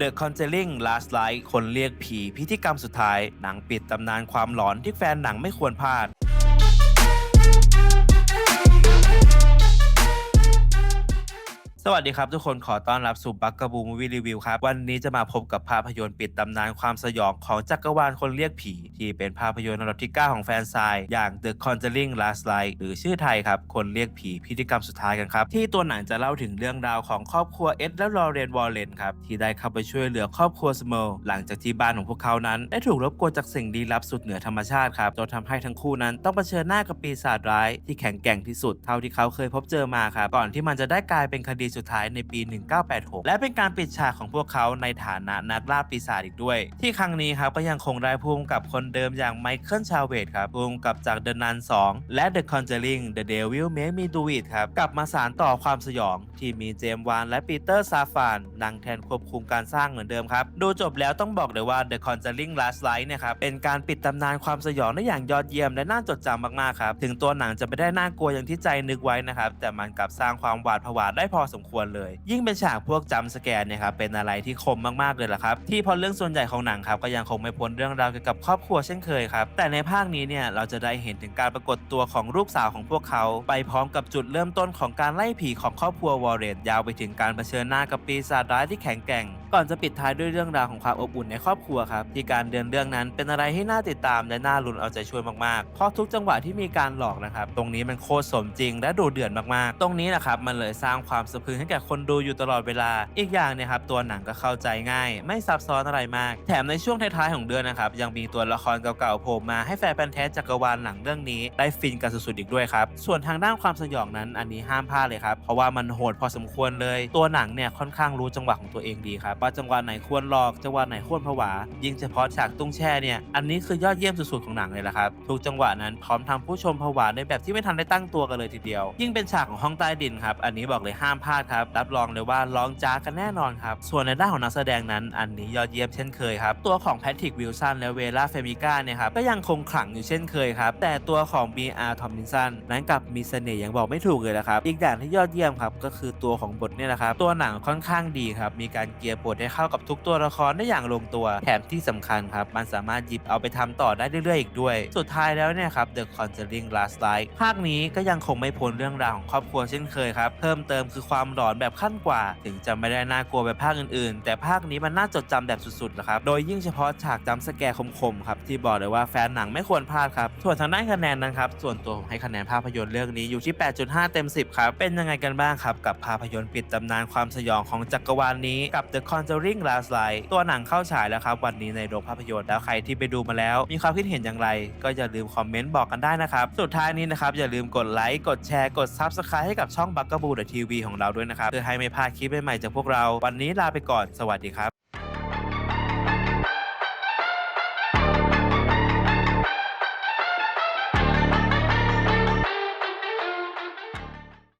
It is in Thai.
The Conjuring Last Light คนเรียกผีพิธีกรรมสุดท้าย หนังปิดตำนานความหลอนที่แฟนหนังไม่ควรพลาด สวัสดีครับทุกคนขอต้อนรับสู่บักก b บูมูวี่รีวิวครับ วันนี้จะมาพบกับภาพยนตร์ปิดตำนานความสยองของจักรวาลคนเรียกผี ที่เป็นภาพยนตร์อันดับที่ 9 ของแฟนไซน์อย่าง The Conjuring Last Light หรือชื่อไทยครับ คนเรียกผีพิธีกรรมสุดท้ายกันครับ ที่ตัวหนังจะเล่าถึงเรื่องราวของครอบครัวเอ็ดและลอเรนวอลเลนครับ ที่ได้เข้าไปช่วยเหลือครอบครัวสเมลหลังจากที่บ้านของพวกเขานั้น ได้ถูกรบกวนจากสิ่งลี้ลับสุดเหนือธรรมชาติครับจนทำให้ทั้งคู่นั้นต้องเผชิญหน้ากับปีศาจร้าย ที่แข็งแกร่งที่สุดเท่าที่เขาเคยพบเจอมาครับก่อนที่มันจะได้กลายเป็นคดีสุดท้ายในปี 1986 และเป็นการปิดฉากของพวกเขาในฐานะนักล่าปีศาจอีกด้วย ที่ครั้งนี้ครับก็ยังคงได้พุ่มกับคนเดิมอย่างไมเคิลชาเวตครับพุ่มกับจาก The Nun 2 และ The Conjuring The Devil Make Me Do It ครับกลับมาสารต่อความสยอง ที่มีเจมวานและปีเตอร์ซาฟานนั่งแทนควบคุมการสร้างเหมือนเดิมครับ ดูจบแล้วต้องบอกเลยว่า The Conjuring Last Light เนี่ยครับเป็นการปิดตำนานความสยองได้อย่างยอดเยี่ยมและน่าจดจำมากๆครับถึงตัวหนังจะไม่ได้น่ากลัวอย่างที่ใจนึกไว้นะครับแต่มันกลับสร้างความหวาดผวาได้พอสมควรเลย ยิ่งเป็นฉากพวกจำสแกนเนี่ยครับเป็นอะไรที่คมมากๆเลยล่ะครับที่พอเรื่องส่วนใหญ่ของหนังครับก็ยังคงไม่พ้นเรื่องราวเกี่ยวกับครอบครัวเช่นเคยครับแต่ในภาคนี้เนี่ยเราจะได้เห็นถึงการปรากฏตัวของลูกสาวของพวกเขา ไปพร้อมกับจุดเริ่มต้นของการไล่ผีของครอบครัววอร์เรนยาวไปถึงการเผชิญหน้ากับปีศาจร้ายที่แข็งแกร่ง ก่อนจะปิดท้ายด้วยเรื่องราวของความอบอุ่นในครอบครัวครับที่การเดินเรื่องนั้นเป็นอะไรที่น่าติดตามและน่าลุ้นเอาใจช่วยมากๆเพราะทุกจังหวะที่มีการหลอกนะครับตรงนี้มันโคตรสมจริง และดูเดือดมากๆ ตรงนี้นะครับมันเลยสร้างความสะพรึงให้แก่คนดูอยู่ตลอดเวลา อีกอย่างเนี่ยครับตัวหนังก็เข้าใจง่าย ไม่ซับซ้อนอะไรมาก แถมในช่วงท้ายๆของเดือนนะครับยังมีตัวละครเก่าๆโผล่มาให้แฟนพันธ์แท้จักรวาลหนังเรื่องนี้ ได้ฟินกันสุดๆอีกด้วยครับส่วนทางด้านความสยองนั้นอันนี้ห้ามพลาดเลยครับเพราะว่ามันโหดพอสมควรเลย ตัวหนังเนี่ยค่อนข้างรู้จังหวะของตัวเองดีครับว่าจังหวะไหนควรหลอกจังหวะไหนควรผวา ยิ่งเฉพาะฉากตุ้งแช่เนี่ยอันนี้คือยอดเยี่ยมสุดๆของหนังเลยละครับทุกจังหวะนั้นพร้อมทำผู้ชมผวาในแบบที่ไม่ทันได้ตั้งตัวกันเลยทีเดียว ยิ่งเป็นฉากของห้องใต้ดินครับอันนี้บอกเลยห้ามพลาดครับรับรองเลยว่าร้องจ้ากันแน่นอนครับส่วนในด้านของนักแสดงนั้นอันนี้ยอดเยี่ยมเช่นเคยครับตัวของแพทริกวิลสันและเวล่าเฟมิก้าเนี่ยครับก็ยังคงขลังอยู่เช่นเคยครับแต่ตัวของบีอาร์ทอมมินสันนั้นกับมีเสน่ห์อย่างบอกไม่ถูกเลยละครับอีกอย่างที่ยอดเยี่ยมครับก็คือตัวของบทเนี่ยแหละครับตัวหนังค่อนข้างดีครับมีการเกียร์บทให้เข้ากับทุกตัวละครได้อย่างลงตัว แถมที่สำคัญครับมันสามารถหยิบเอาไปทำต่อได้เรื่อยๆอีกด้วย สุดท้ายแล้วเนี่ยครับ The Conjuring Last Light ภาคนี้ก็ยังคงไม่พ้นเรื่องราวของครอบครัวเช่นเคยครับ เพิ่มเติมคือความหลอนแบบขั้นกว่า ถึงจะไม่ได้น่ากลัวแบบภาคอื่นๆ แต่ภาคนี้มันน่าจดจำแบบสุดๆนะครับ โดยยิ่งเฉพาะฉากจำสแกร์คมๆครับที่บอกเลยว่าแฟนหนังไม่ควรพลาดครับ ส่วนทางด้านคะแนนนะครับ ส่วนตัวผมให้คะแนนภาพยนตร์เรื่องนี้อยู่ที่ 8.5 เต็ม 10 ครับ เป็นยังไงกันบ้างครับ กับภาพยนตร์ปิดตำนานความสยองของจักรวาลนี้กับ The Conjuring Last Light ตัวหนังเข้าฉายแล้วครับ วันนี้ในโรงภาพยนตร์แล้วใครที่ไปดูมาแล้ว มีความคิดเห็นอย่างไร ก็อย่าลืมคอมเมนต์บอกกันได้นะครับ สุดท้ายนี้นะครับ อย่าลืมกดไลค์กดแชร์กด Subscribe ให้กับช่องบักก b บูดทีวีของเราด้วยนะครับเพื่อให้ไม่พลาดคลิปใหม่ๆจากพวกเรา วันนี้ลาไปก่อนสวัสดีครับ